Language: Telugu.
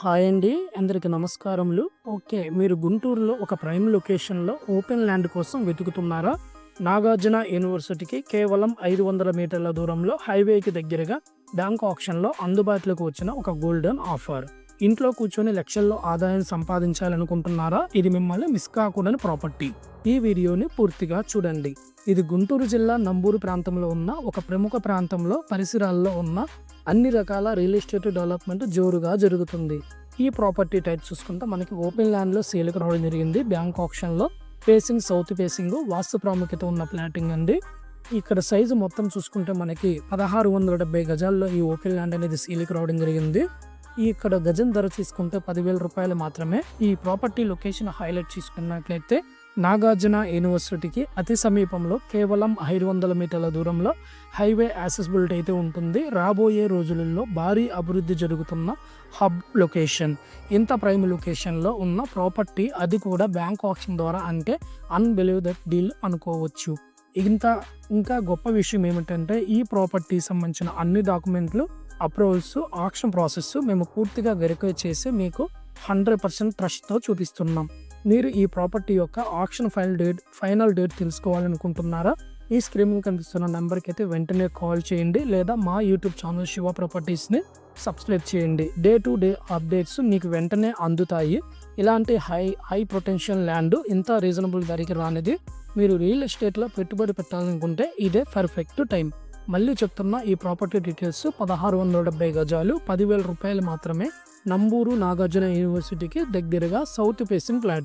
హాయ్ అండి అందరికి నమస్కారములు. ఓకే మీరు గుంటూరులో ఒక ప్రైమ్ లొకేషన్లో ఓపెన్ ల్యాండ్ కోసం వెతుకుతున్నారా? నాగార్జున యూనివర్సిటీకి కేవలం ఐదు వందల మీటర్ల దూరంలో హైవేకి దగ్గరగా బ్యాంక్ ఆప్షన్లో అందుబాటులోకి వచ్చిన ఒక గోల్డెన్ ఆఫర్. ఇంట్లో కూర్చొని లక్షల్లో ఆదాయం సంపాదించాలనుకుంటున్నారా? ఇది మిమ్మల్ని మిస్ కాకూడని ప్రాపర్టీ. ఈ వీడియోని పూర్తిగా చూడండి. ఇది గుంటూరు జిల్లా నంబూరు ప్రాంతంలో ఉన్న ఒక ప్రముఖ ప్రాంతంలో పరిసరాల్లో ఉన్న అన్ని రకాల రియల్ ఎస్టేట్ డెవలప్మెంట్ జోరుగా జరుగుతుంది. ఈ ప్రాపర్టీ టైప్ చూసుకుంటే మనకి ఓపెన్ ల్యాండ్లో సేల్కి రావడం జరిగింది. బ్యాంక్ ఆప్షన్లో ఫేసింగ్ సౌత్ ఫేసింగ్ వాస్తు ప్రాముఖ్యత ఉన్న ప్లాటింగ్ అండి. ఇక్కడ సైజు మొత్తం చూసుకుంటే మనకి పదహారు వందల డెబ్బై గజాల్లో ఈ ఓపెన్ ల్యాండ్ అనేది సీలికి రావడం జరిగింది. ఈ ఇక్కడ గజం ధర తీసుకుంటే పదివేల రూపాయలు మాత్రమే. ఈ ప్రాపర్టీ లొకేషన్ హైలైట్ చేసుకున్నట్లయితే నాగార్జున యూనివర్సిటీకి అతి సమీపంలో కేవలం ఐదు వందల మీటర్ల దూరంలో హైవే యాక్సెసిబిలిటీ అయితే ఉంటుంది. రాబోయే రోజులలో భారీ అభివృద్ధి జరుగుతున్న హబ్ లొకేషన్. ఇంత ప్రైమ్ లొకేషన్లో ఉన్న ప్రాపర్టీ అది కూడా బ్యాంక్ ఆప్షన్ ద్వారా అంటే అన్బిలీవ్ దట్ డీల్ అనుకోవచ్చు. ఇంత ఇంకా గొప్ప విషయం ఏమిటంటే ఈ ప్రాపర్టీ సంబంధించిన అన్ని డాక్యుమెంట్లు అప్రూవల్స్ ఆక్షన్ ప్రాసెస్ మేము పూర్తిగా వెరిఫై చేసి మీకు హండ్రెడ్ పర్సెంట్ ట్రస్ట్తో చూపిస్తున్నాం. మీరు ఈ ప్రాపర్టీ యొక్క auction file date final date తెలుసుకోవాలనుకుంటున్నారా? ఈ స్క్రీన్ కనిపిస్తున్న నెంబర్కి అయితే వెంటనే కాల్ చేయండి లేదా మా యూట్యూబ్ ఛానల్ శివ ప్రాపర్టీస్ని సబ్స్క్రైబ్ చేయండి. డే టు డే అప్డేట్స్ మీకు వెంటనే అందుతాయి. ఇలాంటి హై హై పొటెన్షియల్ ల్యాండ్ ఇంత రీజనబుల్ ధరకి రానిది మీరు రియల్ ఎస్టేట్లో పెట్టుబడి పెట్టాలనుకుంటే ఇదే పర్ఫెక్ట్ టైం మళ్ళీ చెప్తున్న ఈ ప్రాపర్టీ డీటెయిల్స్ పదహారు వందల డెబ్బై గజాలు పదివేల రూపాయలు మాత్రమే నంబూరు నాగార్జున యూనివర్సిటీకి దగ్గరగా సౌత్ ఫేసింగ్ ఫ్లాట్.